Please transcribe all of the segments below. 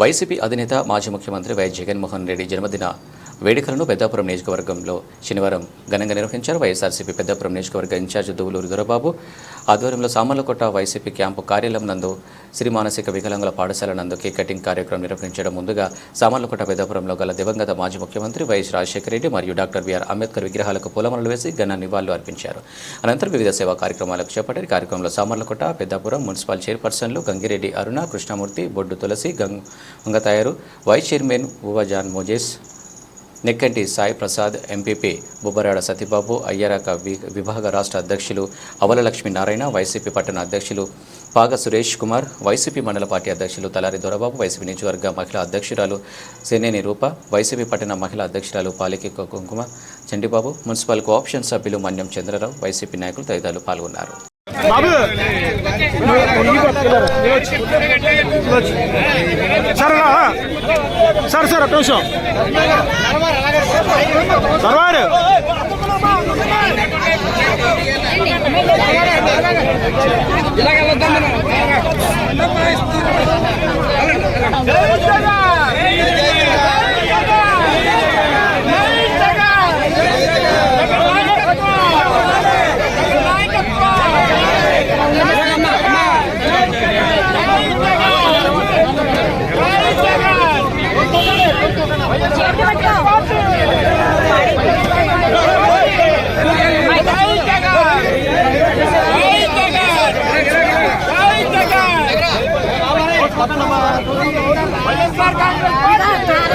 YCP అధినేత మాజీ ముఖ్యమంత్రి వైఎస్ జగన్మోహన్ రెడ్డి జన్మదిన వేడుకలను పెద్దాపురం నియోజకవర్గంలో శనివారం ఘనంగా నిర్వహించారు. వైఎస్ఆర్సీపీ పెద్దాపురం నియోజకవర్గ ఇన్ఛార్జ్ దువ్వలూరు దొరబాబు ఆధ్వర్యంలో సామర్లకోట వైసీపీ క్యాంపు కార్యాలయం నందు శ్రీ మానసిక వికలాంగుల పాఠశాల నందు కేక్ కటింగ్ కార్యక్రమం నిర్వహించడం ముందుగా సామర్లకోట పెద్దపురంలో గల దివంగత మాజీ ముఖ్యమంత్రి వైఎస్ రాజశేఖర రెడ్డి మరియు డాక్టర్ బిఆర్ అంబేద్కర్ విగ్రహాలకు పూలమాలలు వేసి ఘన నివాళులు అర్పించారు. అనంతరం వివిధ సేవా కార్యక్రమాలకు చేపట్టారు. కార్యక్రమంలో సామర్లకోట పెద్దాపురం మున్సిపల్ చైర్పర్సన్లు గంగిరెడ్డి అరుణ కృష్ణమూర్తి బొడ్డు తులసి గంగ తయారు vice chairman ఊవా John Moses Nekkanti Sai Prasad MPP Bubbarada Satibabu అయ్యారాక విభాగ రాష్ట్ర అధ్యక్షులు అవలలక్ష్మి నారాయణ వైసీపీ పట్టణ అధ్యక్షులు పాగ సురేష్ కుమార్ వైసీపీ మండల పార్టీ అధ్యక్షులు తలారి దొరబాబు వైసీపీ నియోజకవర్గ మహిళా అధ్యక్షురాలు సేనేని రూప వైసీపీ పట్టణ మహిళా అధ్యక్షురాలు పాలికి కుంకుమ చండిబాబు మున్సిపల్ కోఆప్షన్ సభ్యులు మన్యం చంద్రరావు వైసీపీ నాయకులు తదితరులు పాల్గొన్నారు. బాబు. సార్ రా. సార్ సార్ ఒక్క నిమిషం. సర్వారు.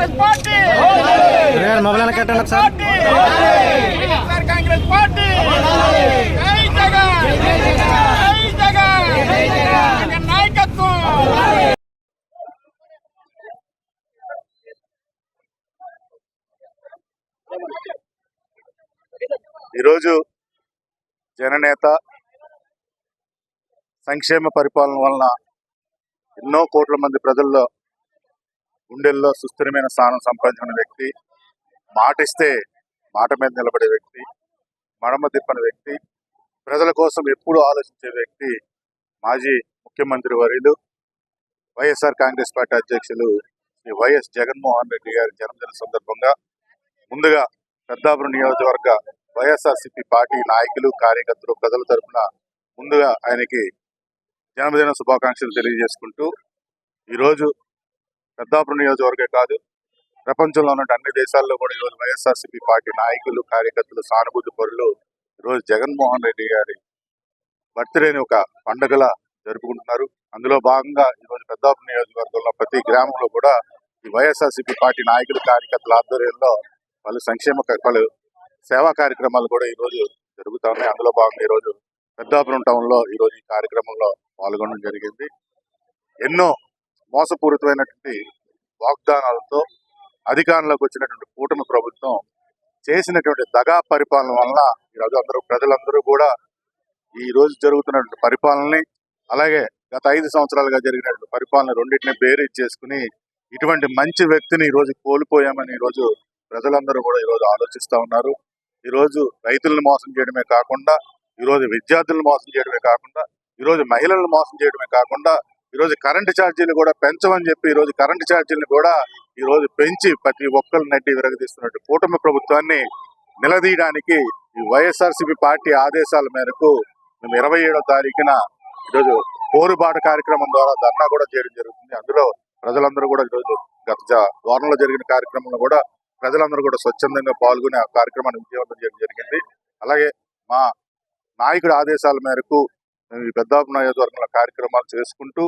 కాంగ్రెస్ పార్టీ! మొబైల్ కట్టండి సార్ కాంగ్రెస్ పార్టీ! జై జగన్! జై జగన్! జగన్ నాయకత్వం! ఈరోజు జననేత సంక్షేమ పరిపాలన వలన ఎన్నో కోట్ల మంది ప్రజల్లో గుండెల్లో సుస్థిరమైన స్థానం సంపాదించిన వ్యక్తి మాటిస్తే మాట మీద నిలబడే వ్యక్తి మడమ తిప్పని వ్యక్తి ప్రజల కోసం ఎప్పుడూ ఆలోచించే వ్యక్తి మాజీ ముఖ్యమంత్రి వర్యులు వైఎస్ఆర్ కాంగ్రెస్ పార్టీ అధ్యక్షులు శ్రీ వైఎస్ జగన్మోహన్ రెడ్డి గారి జన్మదిన సందర్భంగా ముందుగా పెద్దాపురం నియోజకవర్గ వైఎస్ఆర్సిపి పార్టీ నాయకులు కార్యకర్తలు ప్రజల తరపున ముందుగా ఆయనకి జన్మదిన శుభాకాంక్షలు తెలియజేసుకుంటూ ఈరోజు పెద్దాపురం నియోజకవర్గే కాదు ప్రపంచంలో ఉన్న అన్ని దేశాల్లో కూడా ఈరోజు వైఎస్ఆర్సీపీ పార్టీ నాయకులు కార్యకర్తలు సానుభూతి పరులు ఈరోజు జగన్మోహన్ రెడ్డి గారి బర్త్డేని ఒక పండుగలా జరుపుకుంటున్నారు. అందులో భాగంగా ఈరోజు పెద్దాపురం నియోజకవర్గంలో ప్రతి గ్రామంలో కూడా ఈ వైఎస్ఆర్సీపీ పార్టీ నాయకులు కార్యకర్తల ఆధ్వర్యంలో పలు సంక్షేమ పలు సేవా కార్యక్రమాలు కూడా ఈ రోజు జరుగుతా ఉన్నాయి. అందులో భాగంగా ఈ రోజు పెద్దాపురం టౌన్లో ఈ రోజు ఈ కార్యక్రమంలో పాల్గొనడం జరిగింది. ఎన్నో మోసపూరితమైనటువంటి వాగ్దానాలతో అధికారంలోకి వచ్చినటువంటి కూటమి ప్రభుత్వం చేసినటువంటి దగా పరిపాలన వలన ఈరోజు అందరూ ప్రజలందరూ కూడా ఈ రోజు జరుగుతున్నటువంటి పరిపాలనని అలాగే గత ఐదు సంవత్సరాలుగా జరిగినటువంటి పరిపాలన రెండింటిని బేరీ చేసుకుని ఇటువంటి మంచి వ్యక్తిని ఈ రోజు కోల్పోయామని ఈ రోజు ప్రజలందరూ కూడా ఈ రోజు ఉన్నారు. ఈ రోజు రైతులను మోసం చేయడమే కాకుండా ఈ రోజు విద్యార్థులను మోసం చేయడమే కాకుండా ఈ రోజు మహిళలను మోసం చేయడమే కాకుండా ఈరోజు కరెంటు ఛార్జీలు కూడా పెంచమని చెప్పి ఈరోజు కరెంటు ఛార్జీలు కూడా ఈరోజు పెంచి ప్రతి ఒక్కరు నడ్డి విరగదీస్తున్నట్టు కూటమి ప్రభుత్వాన్ని నిలదీయడానికి ఈ వైఎస్ఆర్సీపీ పార్టీ ఆదేశాల మేరకు మేము ఇరవై ఏడో తారీఖున ఈరోజు పోరుబాట కార్యక్రమం ద్వారా ధర్నా కూడా చేయడం జరుగుతుంది. అందులో ప్రజలందరూ కూడా ఈరోజు గత వారంలో జరిగిన కార్యక్రమంలో కూడా ప్రజలందరూ కూడా స్వచ్ఛందంగా పాల్గొని ఆ కార్యక్రమాన్ని విజయవంతం చేయడం జరిగింది. అలాగే మా నాయకుడి ఆదేశాల మేరకు ఈ పెద్దాపు నియోజకవర్గంలో కార్యక్రమాలు చేసుకుంటూ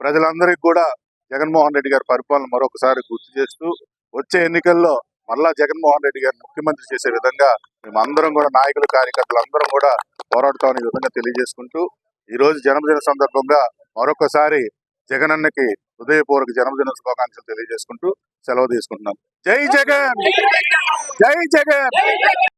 ప్రజలందరికీ కూడా జగన్మోహన్ రెడ్డి గారి పరిపాలన మరొకసారి గుర్తు చేస్తూ వచ్చే ఎన్నికల్లో మళ్ళా జగన్మోహన్ రెడ్డి గారిని ముఖ్యమంత్రి చేసే విధంగా మేమందరం కూడా నాయకులు కార్యకర్తలు అందరం కూడా పోరాడుతామని ఈ విధంగా తెలియజేసుకుంటూ ఈ రోజు జన్మదిన సందర్భంగా మరొకసారి జగనన్నకి హృదయపూర్వక జన్మదిన శుభాకాంక్షలు తెలియజేసుకుంటూ సెలవు తీసుకుంటున్నాం. జై జగన్! జై జగన్!